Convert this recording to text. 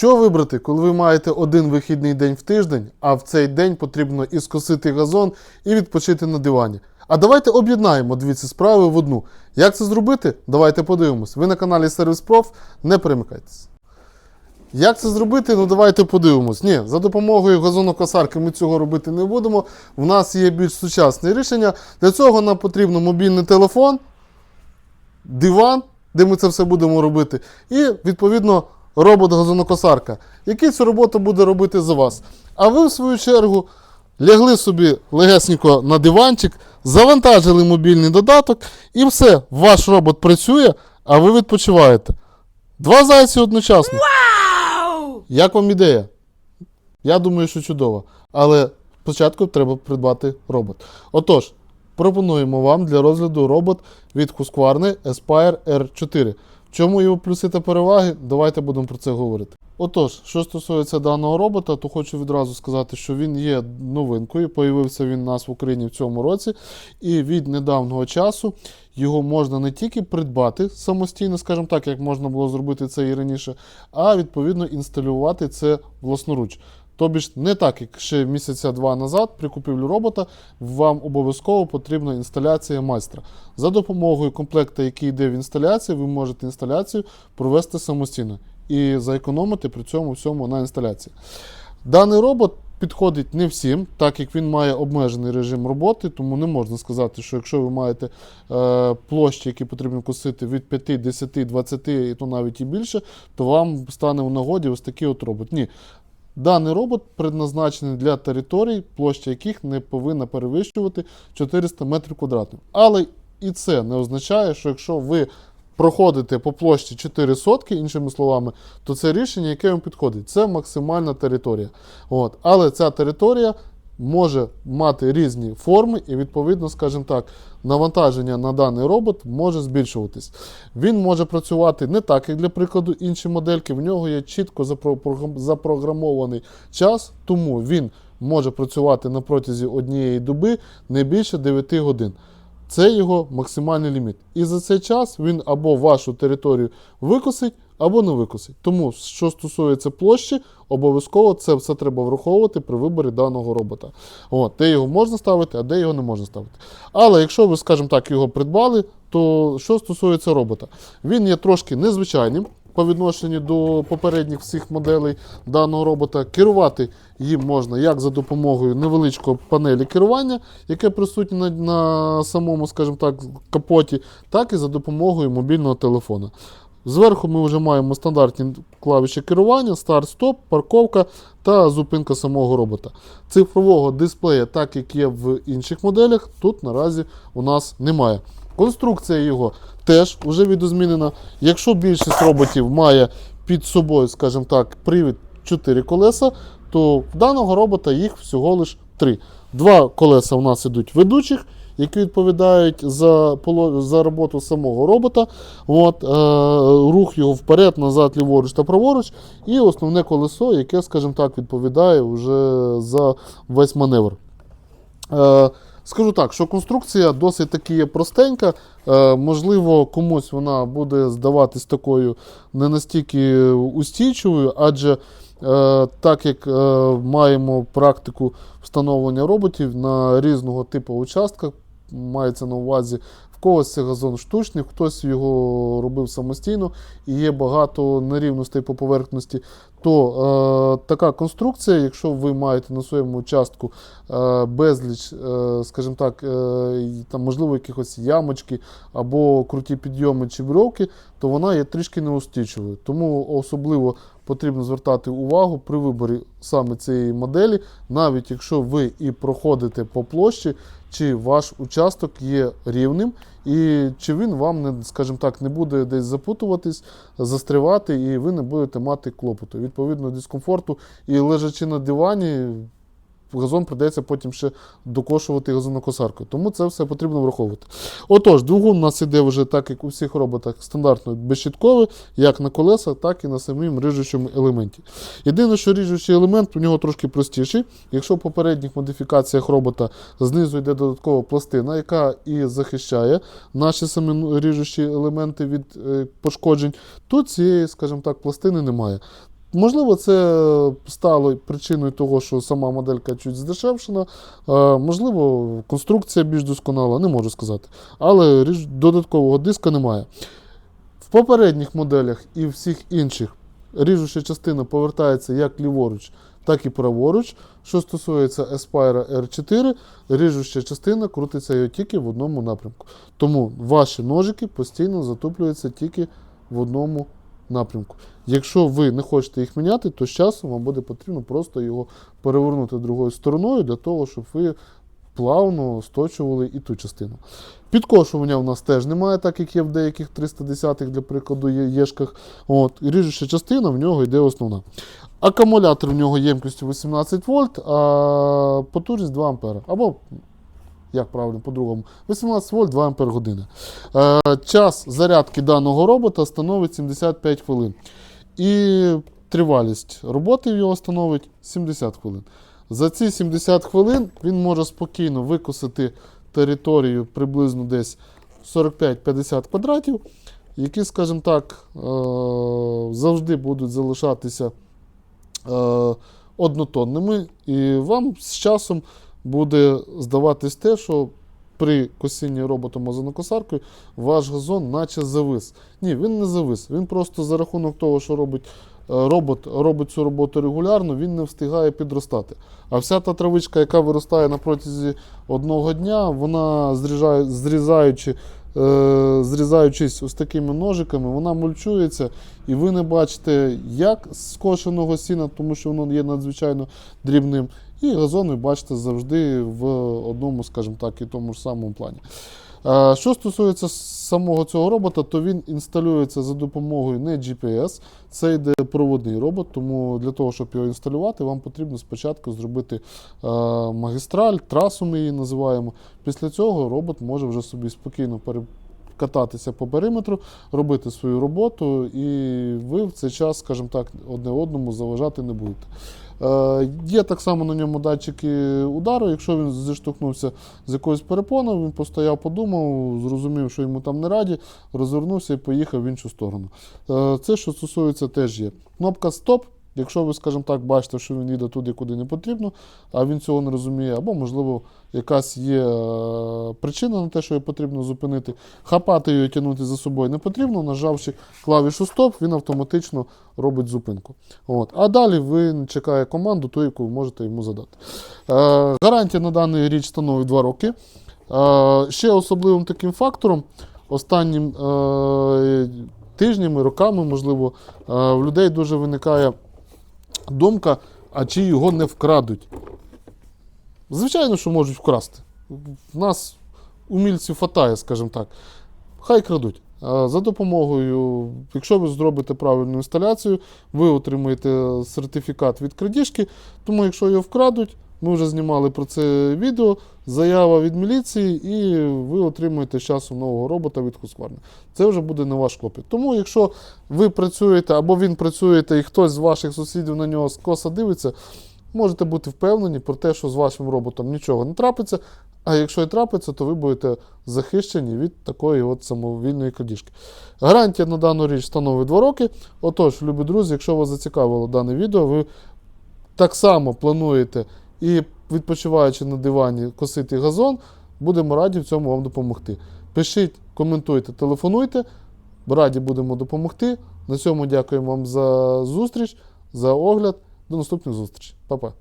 Що вибрати, коли ви маєте один вихідний день в тиждень, а в цей день потрібно і скосити газон, і відпочити на дивані? А давайте об'єднаємо дві ці справи в одну. Як це зробити? Давайте подивимось. Ви на каналі Сервіс Проф, не перемикайтесь. Як це зробити? Ну давайте подивимось. Ні, за допомогою газонокосарки ми цього робити не будемо. В нас є більш сучасне рішення. Для цього нам потрібно мобільний телефон, диван, де ми це все будемо робити, і відповідно робот-газонокосарка, який цю роботу буде робити за вас. А ви, в свою чергу, лягли собі легесенько на диванчик, завантажили мобільний додаток, і все, ваш робот працює, а ви відпочиваєте. Два зайці одночасно. Як вам ідея? Я думаю, що чудово. Але спочатку треба придбати робот. Отож, пропонуємо вам для розгляду робот від Husqvarna Aspire R4. Чому його плюси та переваги? Давайте будемо про це говорити. Отож, що стосується даного робота, то хочу відразу сказати, що він є новинкою. Появився він у нас в Україні в цьому році, і від недавнього часу його можна не тільки придбати самостійно, скажімо так, як можна було зробити це і раніше, а відповідно інсталювати це власноруч. Тобі ж не так, як ще місяця два назад при купівлі робота, вам обов'язково потрібна інсталяція майстра. За допомогою комплекта, який йде в інсталяції, ви можете інсталяцію провести самостійно і заекономити при цьому всьому на інсталяції. Даний робот підходить не всім, так як він має обмежений режим роботи, тому не можна сказати, що якщо ви маєте е, площі, які потрібно косити від 5, 10, 20 і то навіть і більше, то вам стане в нагоді ось такий от робот. Ні. Даний робот предназначений для територій, площа яких не повинна перевищувати 400 метрів квадратних. Але і це не означає, що якщо ви проходите по площі 4 сотки, іншими словами, то це рішення, яке вам підходить. Це максимальна територія. От. Але ця територія може мати різні форми, і, відповідно, скажімо так, навантаження на даний робот може збільшуватись. Він може працювати не так, як для прикладу інші модельки. В нього є чітко запрограмований час, тому він може працювати на протязі однієї доби не більше 9 годин. Це його максимальний ліміт. І за цей час він або вашу територію викосить, або не викосить. Тому, що стосується площі, обов'язково це все треба враховувати при виборі даного робота. От, де його можна ставити, а де його не можна ставити. Але якщо ви, скажімо так, його придбали, то що стосується робота, він є трошки незвичайним. По відношенню до попередніх всіх моделей даного робота керувати їм можна як за допомогою невеличкого панелі керування, яке присутнє на, на самому, скажімо так, капоті, так і за допомогою мобільного телефона. Зверху ми вже маємо стандартні клавіші керування, старт-стоп, парковка та зупинка самого робота. Цифрового дисплея, так як є в інших моделях, тут наразі у нас немає. Конструкція його теж вже відозмінена. Якщо більшість роботів має під собою, скажімо так, привід 4 колеса, то в даного робота їх всього лиш 3. Два колеса у нас ідуть ведучих, які відповідають за за роботу самого робота. От, е, рух його вперед, назад, ліворуч та праворуч. І основне колесо, яке, скажімо так, відповідає вже за весь маневр. Е, Скажу так, що конструкція досить таки простенька. Е, можливо, комусь вона буде здаватись такою не настільки устійчивою, адже е, так як е, маємо практику встановлення роботів на різного типу участках, мається на увазі. В когось це газон штучний, хтось його робив самостійно і є багато нерівностей по поверхності. То е, така конструкція, якщо ви маєте на своєму участку е, безліч, е, скажімо так, е, там, можливо, якихось ямочки або круті підйоми чи бровки, то вона є трішки неустійчивою. Тому особливо потрібно звертати увагу при виборі саме цієї моделі, навіть якщо ви і проходите по площі, чи ваш участок є рівним, і чи він вам не, скажімо так, не буде десь запутуватись, застрівати, і ви не будете мати клопоту. Відповідно, дискомфорту і лежачи на дивані. Газон придеться потім ще докошувати газонокосаркою. Тому це все потрібно враховувати. Отож, двигун у нас іде вже так, як у всіх роботах, стандартно безщітковий, як на колесах, так і на самому ріжучому елементі. Єдине, що ріжучий елемент у нього трошки простіший. Якщо в попередніх модифікаціях робота знизу йде додаткова пластина, яка і захищає наші самі ріжучі елементи від е, пошкоджень, тут цієї, скажімо так, пластини немає. Можливо, це стало причиною того, що сама моделька чуть здешевшена, е, можливо, конструкція більш досконала, не можу сказати. Але додаткового диска немає. В попередніх моделях і всіх інших ріжуча частина повертається як ліворуч, так і праворуч. Що стосується Aspire R4, ріжуча частина крутиться його тільки в одному напрямку. Тому ваші ножики постійно затуплюються тільки в одному напрямку. Якщо ви не хочете їх міняти, то з часом вам буде потрібно просто його перевернути другою стороною для того, щоб ви плавно сточували і ту частину. Підкошування у нас теж немає, так як є в деяких 310-х, для прикладу, єшках. От, ріжуча частина в нього йде основна. Акумулятор в нього ємкістю 18 вольт, а потужність 2 ампера. Або, як правильно, по-другому, 18 вольт 2 ампер години. Е, час зарядки даного робота становить 75 хвилин. І тривалість роботи його становить 70 хвилин. За ці 70 хвилин він може спокійно викосити територію приблизно десь 45-50 квадратів, які, скажімо так, е, завжди будуть залишатися е, однотонними, і вам з часом буде здаватись те, що при косінні роботом озонокосаркою ваш газон наче завис. Ні, він не завис. Він просто за рахунок того, що робить е, робот, робить цю роботу регулярно, він не встигає підростати. А вся та травичка, яка виростає на протязі одного дня, вона зрізаючи. Е, Зрізаючись ось такими ножиками, вона мульчується, і ви не бачите як скошеного сіна, тому що воно є надзвичайно дрібним, і газон ви бачите завжди в одному, скажімо так, і тому ж самому плані. Що стосується самого цього робота, то він інсталюється за допомогою не GPS, це йде проводний робот, тому для того, щоб його інсталювати, вам потрібно спочатку зробити магістраль, трасу ми її називаємо. Після цього робот може вже собі спокійно перекататися по периметру, робити свою роботу, і ви в цей час, скажімо так, одне одному заважати не будете. Е, Є так само на ньому датчики удару. Якщо він зіштовхнувся з якоюсь перепоною, він постояв, подумав, зрозумів, що йому там не раді, розвернувся і поїхав в іншу сторону. Е, Це, що стосується, теж є. Кнопка стоп. Якщо ви, скажімо так, бачите, що він їде туди, куди не потрібно, а він цього не розуміє, або, можливо, якась є е, причина на те, що його потрібно зупинити, хапати його і тягнути за собою не потрібно, нажавши клавішу стоп, він автоматично робить зупинку. От. А далі він чекає команду, ту, яку ви можете йому задати. Е, гарантія на даний річ становить 2 роки. Е, ще особливим таким фактором, останнім е, тижнями, роками, можливо, е, в людей дуже виникає думка, а чи його не вкрадуть. Звичайно, що можуть вкрасти. В нас умільців фатає, скажімо так. Хай крадуть. За допомогою, якщо ви зробите правильну інсталяцію, ви отримаєте сертифікат від крадіжки. Тому, якщо його вкрадуть, ми вже знімали про це відео, заява від міліції, і ви отримуєте з часом нового робота від Husqvarna. Це вже буде не ваш клопіт. Тому, якщо ви працюєте або він працюєте, і хтось з ваших сусідів на нього скоса дивиться, можете бути впевнені про те, що з вашим роботом нічого не трапиться. А якщо і трапиться, то ви будете захищені від такої от самовільної крадіжки. Гарантія на дану річ становить 2 роки. Отож, любі друзі, якщо вас зацікавило дане відео, ви так само плануєте і відпочиваючи на дивані косити газон, будемо раді в цьому вам допомогти. Пишіть, коментуйте, телефонуйте. Раді будемо допомогти. На цьому дякуємо вам за зустріч, за огляд. До наступних зустрічей. Па-па.